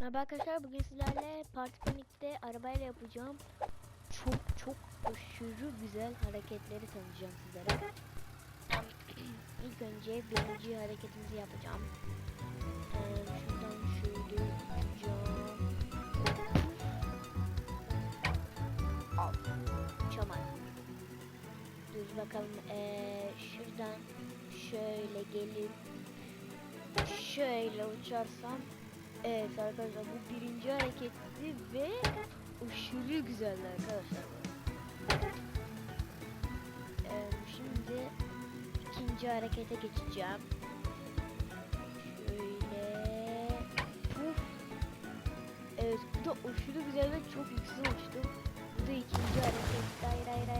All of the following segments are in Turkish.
Merhaba arkadaşlar bugün sizlerle Parti Panik'te arabayla yapacağım çok çok aşırı güzel hareketleri tanıtacağım sizlere. İlk önce birinci hareketimizi yapacağım. Ee, şuradan şöyle uçacağım. Al. Uçamadım. Dur bakalım. Ee, şuradan şöyle gelip şöyle uçarsam Evet arkadaşlar bu birinci hareketti ve aşırı güzeldi arkadaşlar. Ee, şimdi ikinci harekete geçeceğim. Şöyle puf. Evet bu da aşırı güzel ve çok yüksek uçtum. Bu da ikinci hareket. Hayır hayır hayır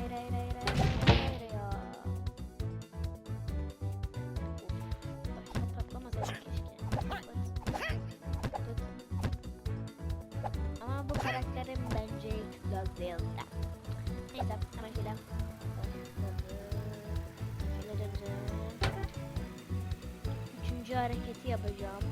hareketi yapacağım.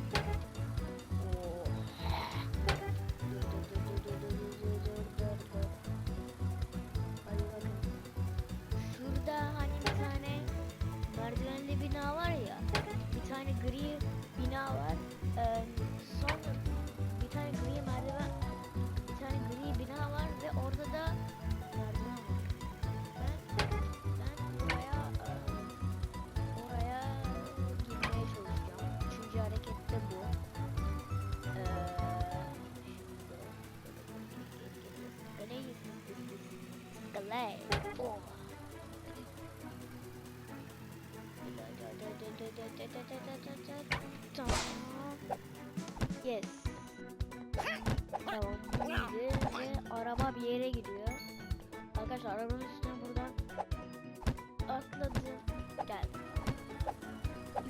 Skalay. Oh. Yes. Tamam. Ve araba bir yere gidiyor. Arkadaşlar arabanın üstüne buradan atladım. Geldim.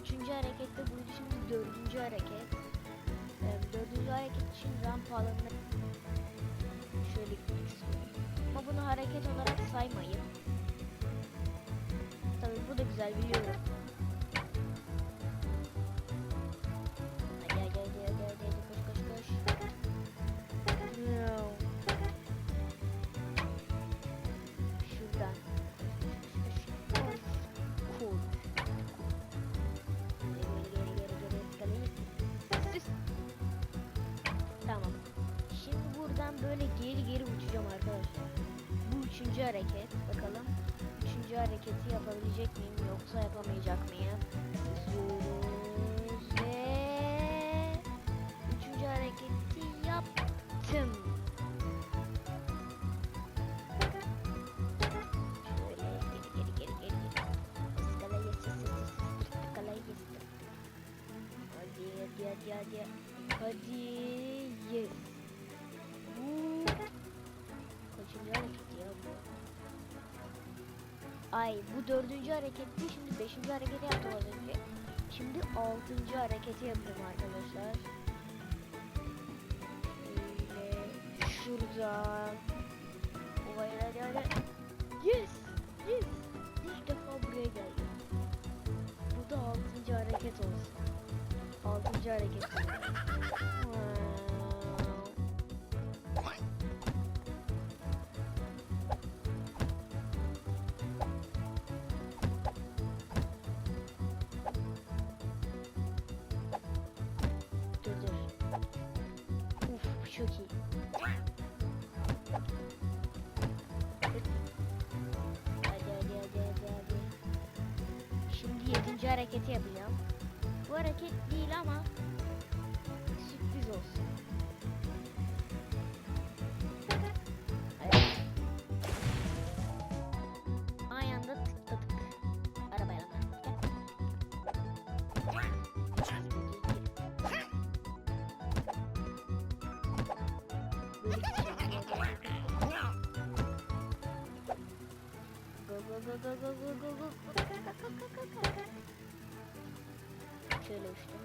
Üçüncü harekette buydu. Şimdi dördüncü hareket. Ee, dördüncü hareket için rampa alanına hareket olarak saymayın. Tabii bu da güzel biliyorum. Üçüncü hareket. Bakalım. Üçüncü hareketi yapabilecek miyim yoksa yapamayacak mıyım? İzliyoruz ve üçüncü hareketi yaptım. Hadi hadi hadi hadi. Hadi Ay bu dördüncü hareketti. Şimdi beşinci hareketi yaptım az önce. Şimdi altıncı hareketi yapıyorum arkadaşlar. Şöyle şuradan. Vay hadi hadi. Yes! Yes! İlk defa buraya geldim. Bu da altıncı hareket olsun. Altıncı hareket. Wow. Çok iyi. Hadi hadi hadi hadi hadi. Şimdi yedinci hareketi yapacağım. Bu hareket değil ama Şöyle uçtum.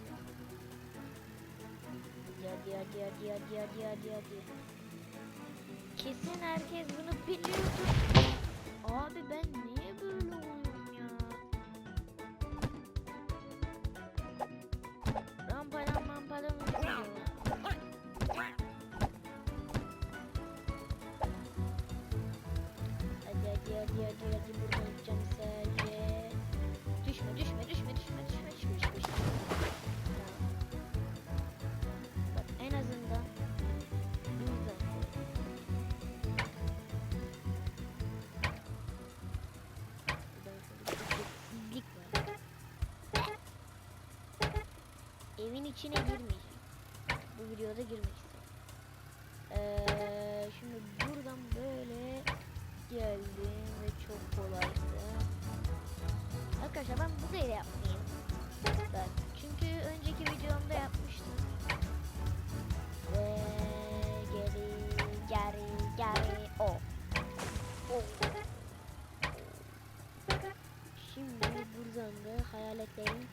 Hadi hadi hadi hadi hadi hadi hadi. Kesin herkes bunu biliyordur. Abi ben niye evin içine girmeyeceğim. Bu videoda girmek istiyorum. Ee, şimdi buradan böyle geldim ve çok kolaydı. Arkadaşlar ben burayı da yapmayayım. Ben çünkü önceki videomda yapmıştım. Ve geri geri geri o. O. Şimdi buradan da hayaletlerin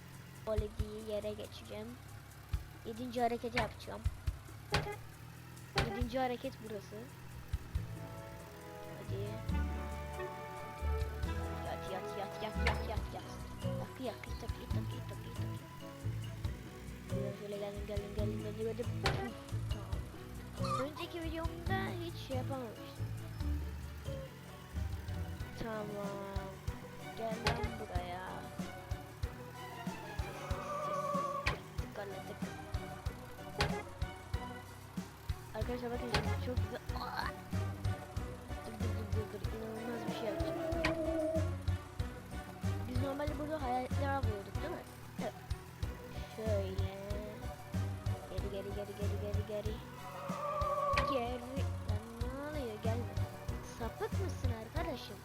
söylediği yere geçeceğim. Yedinci hareketi yapacağım. Yedinci hareket burası. Hadi. Yat yat yat yat yat yat yat. Yakı yakı takı takı takı takı. Şöyle şöyle geldim geldim geldim geldim geldim. Önceki videomda hiç şey yapamamıştım. Tamam. Gel lan buraya. Arkadaşlar bakın çok güzel. Aa! Dur dur dur dur dur. İnanılmaz bir şey yapacağım. Biz normalde burada hayaletler avlıyorduk değil mi? Evet. Şöyle. Geri geri geri geri geri geri. Geri. Lan ne oluyor gelme. Sapık mısın arkadaşım?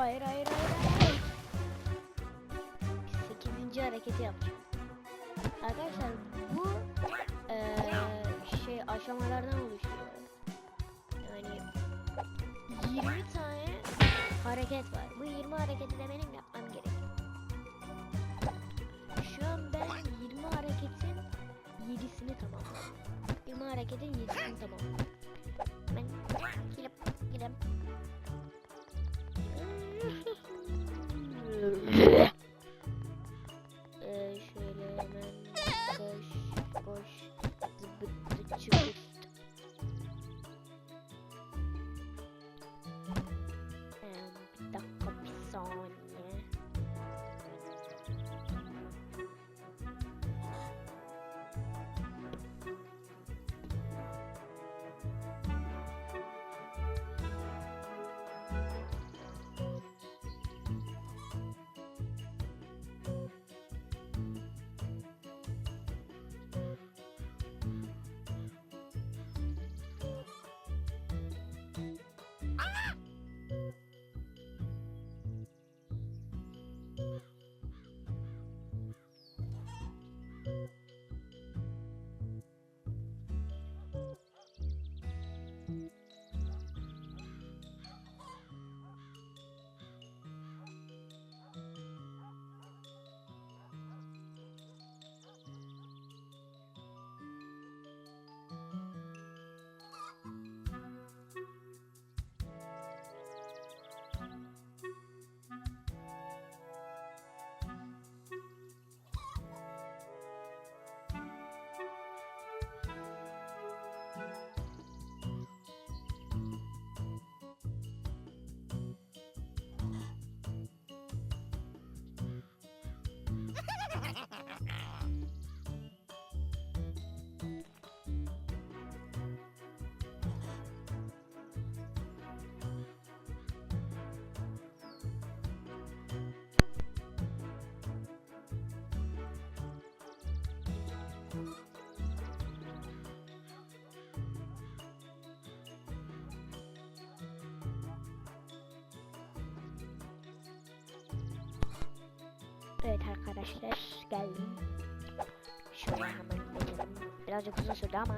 Hayır hayır hayır hayır. Sekizinci hareketi yapacağım. Arkadaşlar bu eee, şey aşamalardan oluşuyor. Yani 20 tane hareket var. Bu 20 hareketi de benim yapmam gerek. Şu an ben 20 hareketin 7'sini tamamladım. 20 hareketin 7'sini tamamladım. Ben gidip gidip Evet arkadaşlar geldim. Şöyle hemen gidelim. Birazcık uzun sürdü ama.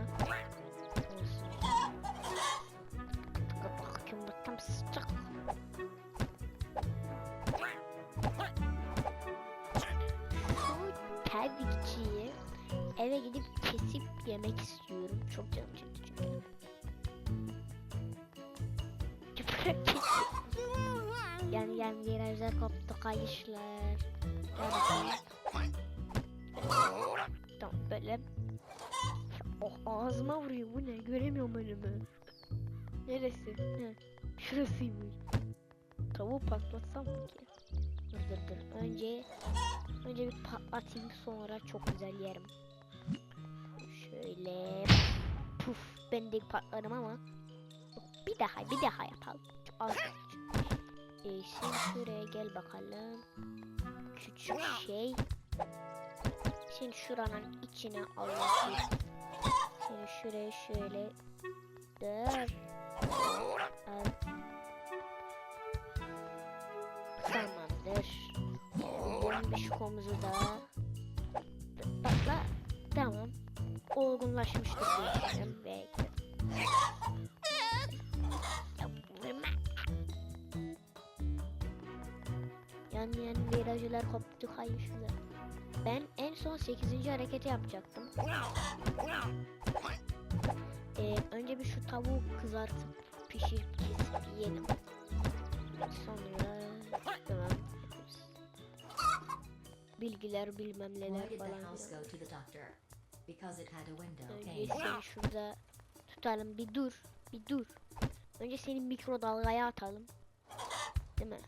Bakayım bu tam sıcak. Terlikçiyi eve gidip kesip yemek istiyorum. Çok canım çekti çünkü. yani yani virajlar koptu kayışlar. Tamam böyle. Oh ağzıma vuruyor bu ne? Göremiyorum önümü. Neresi? He. Şurasıymış. Tavuğu patlatsam mı ki? Dur dur dur. Önce önce bir patlatayım sonra çok güzel yerim. Şöyle puf ben de patlarım ama Bir daha bir daha yapalım. Az ee, sen şuraya gel bakalım. Küçük şey. Sen şuranın içine alalım. Seni şuraya şöyle. Dur. Al. Tamamdır. Bombiş komuzu da. Patla. Tamam. Olgunlaşmıştır diye düşünüyorum. Yan yan virajlar koptu kayışlar. Ben en son 8. hareketi yapacaktım. Ee, önce bir şu tavuğu kızartıp pişirip kesip yiyelim. Sonra tamam. Bilgiler bilmem neler falan. Önce şurada tutalım. Bir dur. Bir dur. Önce seni mikrodalgaya atalım. Değil mi?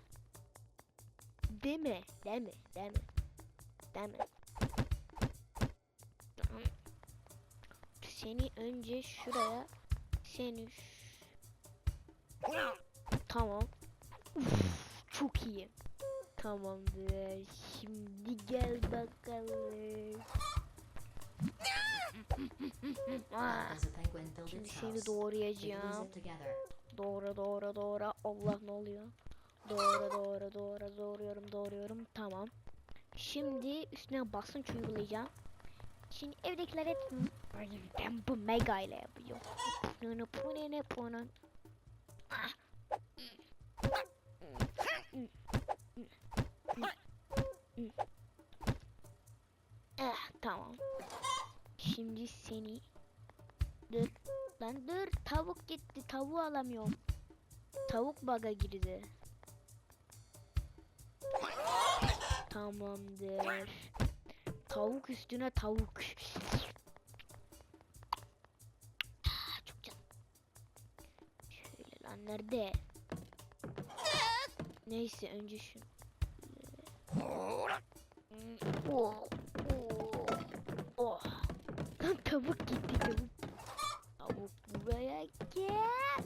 Mi? Değil mi? Tamam. Seni önce şuraya seni Tamam. Uf, çok iyi. Tamamdır. Şimdi gel bakalım. Şimdi seni doğrayacağım. Doğru doğru doğru. Allah ne oluyor? Doğru doğru doğru doğruyorum doğruyorum. Tamam. Şimdi üstüne basınç uygulayacağım. Şimdi evdekiler Ay, ben bu mega ile yapıyorum. Ah, tamam. Şimdi seni Dur. Lan dur tavuk gitti tavuğu alamıyorum. Tavuk baga girdi. Tamamdır. Tavuk üstüne tavuk. Ah, Çok can. Şöyle lan nerede? Neyse önce şu. Oh. Oh. Lan tavuk gitti tavuk. Tavuk buraya gel.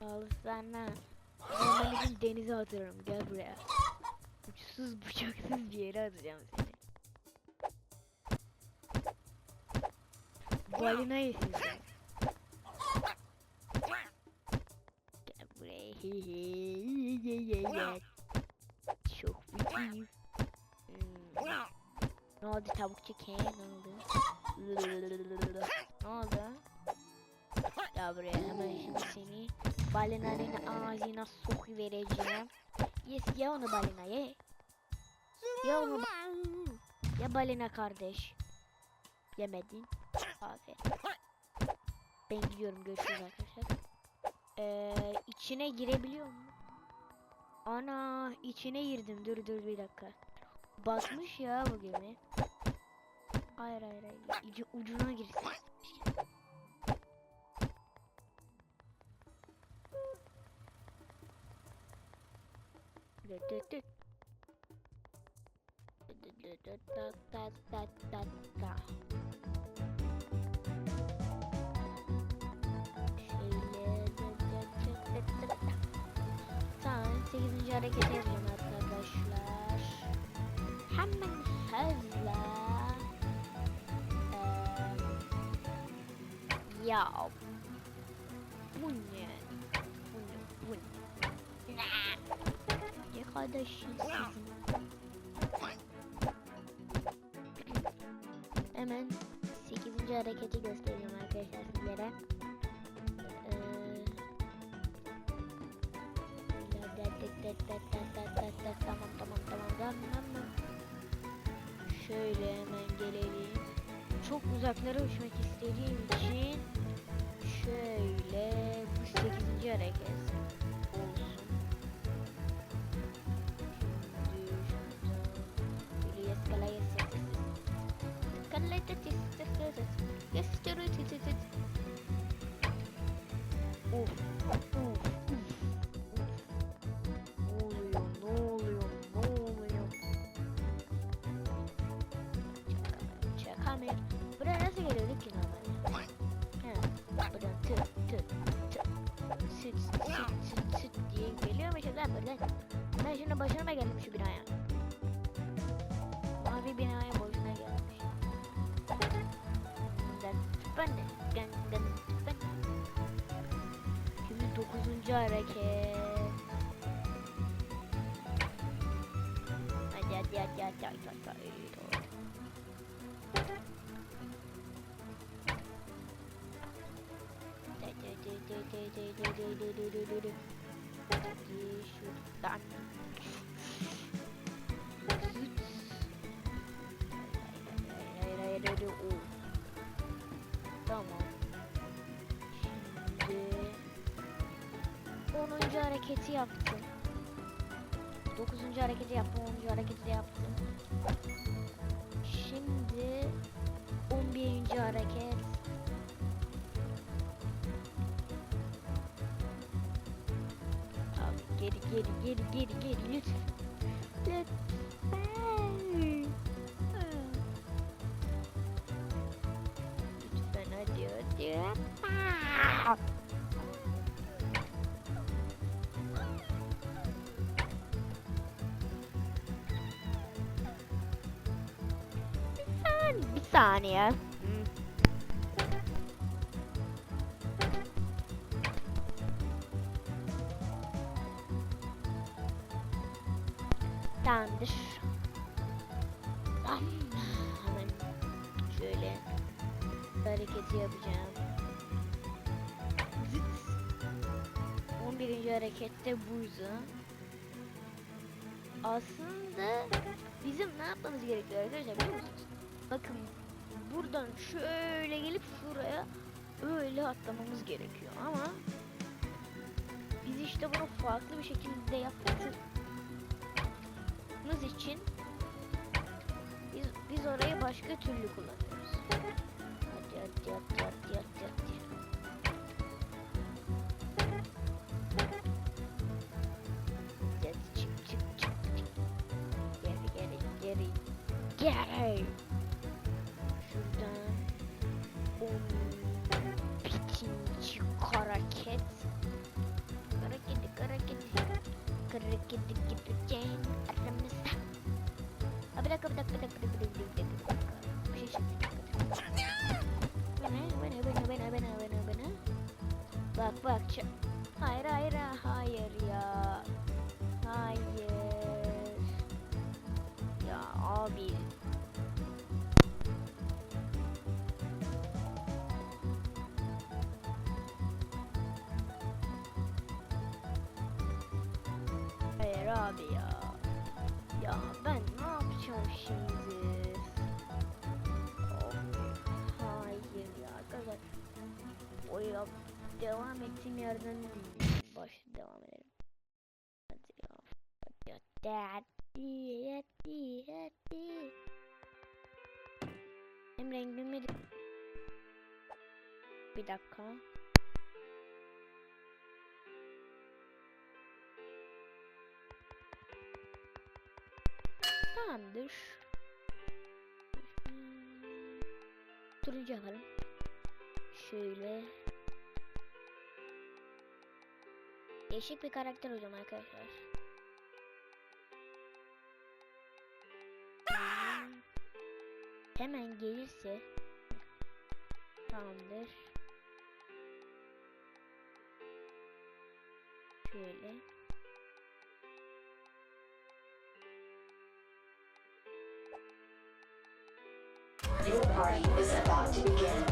Al sana. Normalde denize atarım. Gel buraya. Uçsuz bıçaksız bir yere atacağım seni. Balina yesin sen. Gel buraya. Ye. Çok büyük. Hmm. Ne oldu tavukçu ke? Ne oldu? ne oldu? Gel buraya hemen şimdi seni balinanın ağzına sok vereceğim. Yes ye onu balina ye. Ye onu Ya balina kardeş. Yemedin. Aferin. Ben gidiyorum görüşürüz arkadaşlar. Ee, içine girebiliyor mu? Ana içine girdim dur dur bir dakika. Batmış ya bu gemi. Hayır hayır hayır. İci, ucuna girsin. Tamam 8. hareketi yapacağım arkadaşlar. Hemen hızla. Eee, ya. Şanssızım. Hemen 8. hareketi göstereceğim arkadaşlar sizlere. Tamam tamam tamam tamam tamam. Şöyle hemen gelelim. Çok uzaklara uçmak istediğim için şöyle bu 8. hareket Of. Of. Ne oluyor? Ne oluyor? Ne oluyor? Çakamıyor. Buraya nasıl geliyorduk ki normalde? He. Buradan tı tı tı. Süt süt süt süt diye geliyormuş lan buradan. Ben şimdi başıma geldim şu binaya. Mavi binaya Ben de ben ben ben. Şimdi dokuzuncu hareket. Hadi hadi hadi hadi hadi. hadi. Hadi şuradan. Hareketi yaptım. 9. hareketi yaptım. 10. hareketi yaptım. Şimdi 11. hareket. Tamam geri geri geri geri geri lütfen. Lütfen. Saniye. Tamamdır. Tamam. Hemen şöyle hareketi yapacağım. Zıt. 11. harekette buydu. Aslında bizim ne yapmamız gerekiyor arkadaşlar biliyor musunuz? Bakın buradan şöyle gelip şuraya öyle atlamamız gerekiyor ama biz işte bunu farklı bir şekilde yaptığımız için biz, biz orayı başka türlü kullanıyoruz. Hadi hadi hadi hadi hadi hadi. Çık. Geri geri geri. Geri. Şuradan. On bitinci hareket. Kara kedi kara kedi. Kara kedi gideceğin aramızda. Ha bir dakika bir dakika bir dakika bir dakika bir dakika, bir şey. Bana bana bana bana bana bana bana. Bak bak. Hayır hayır hayır devam ettiğim yerden başta devam edelim. Hem rengimi. Bir dakika. Tamamdır. Turuncu yapalım. Şöyle. Değişik bir karakter hocam arkadaşlar. Hmm, Hemen gelirse Tamamdır. Şöyle. Your party is about to begin.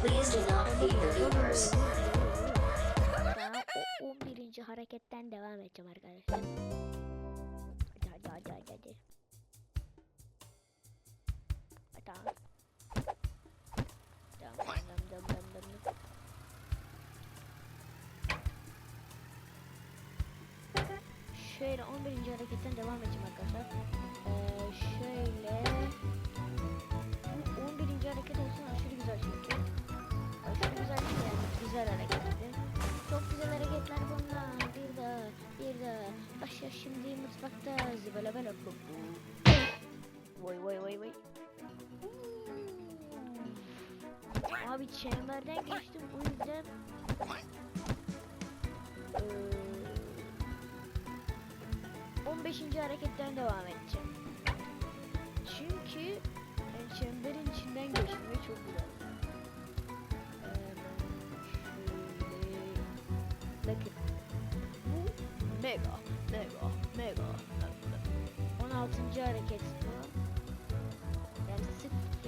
Please do not feed the viewers. Daha o 11. hareketten devam edeceğim arkadaşlar. Hadi hadi hadi hadi hadi. Tamam. Tamam dam dam dam dam. Şöyle 11. hareketten devam edeceğim arkadaşlar. Ee, şöyle bu 11. hareket olsun bala bu. Vay vay vay vay. Abi çemberden geçtim o yüzden eee, 5. hareketten devam edeceğim. Çünkü yani çemberin içinden geçmek çok güzel. Bakın. Mega, mega, mega. 16. hareket bu. Yani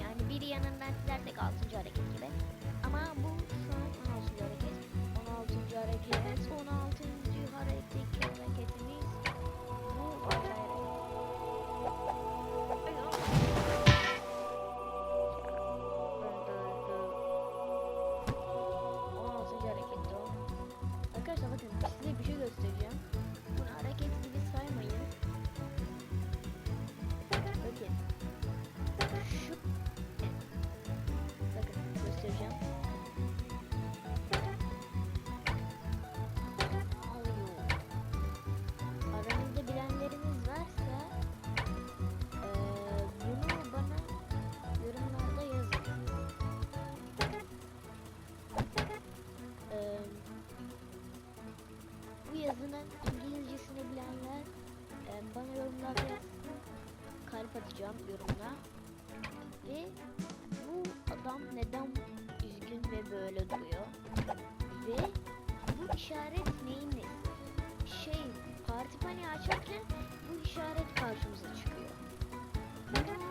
yani biri yanından çizersek 6. hareket gibi. Kalp atacağım yorumuna. Ve bu adam neden üzgün ve böyle duruyor? Ve bu işaret neyin nesi? Şey, parti paniği açarken bu işaret karşımıza çıkıyor. Bunu,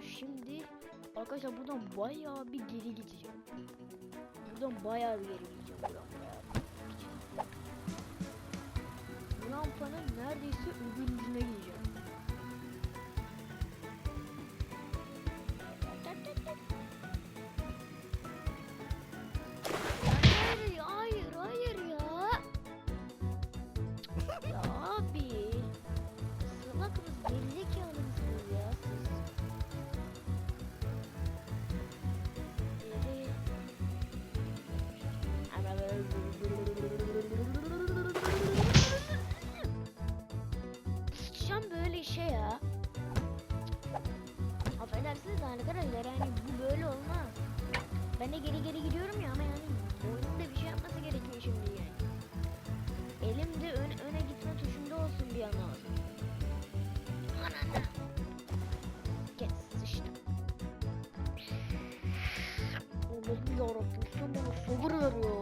Şimdi arkadaşlar buradan bayağı bir geri gideceğim. Buradan bayağı bir geri gideceğim. Buradan bayağı bir gideceğim. Bu lampanın neredeyse öbür ucuna gideceğim. Gel sıçtım. Allah'ım yarabbim sen bana sabır ver ya.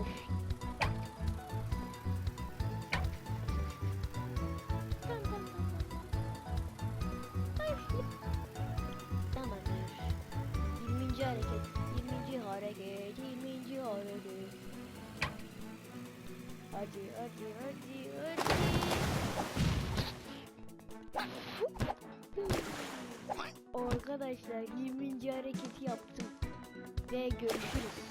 Of. Tamamdır. 20. hareket, 20. hareket, 20. hareket. Hadi, hadi, hadi. Arkadaşlar 20. hareketi yaptım. Ve görüşürüz.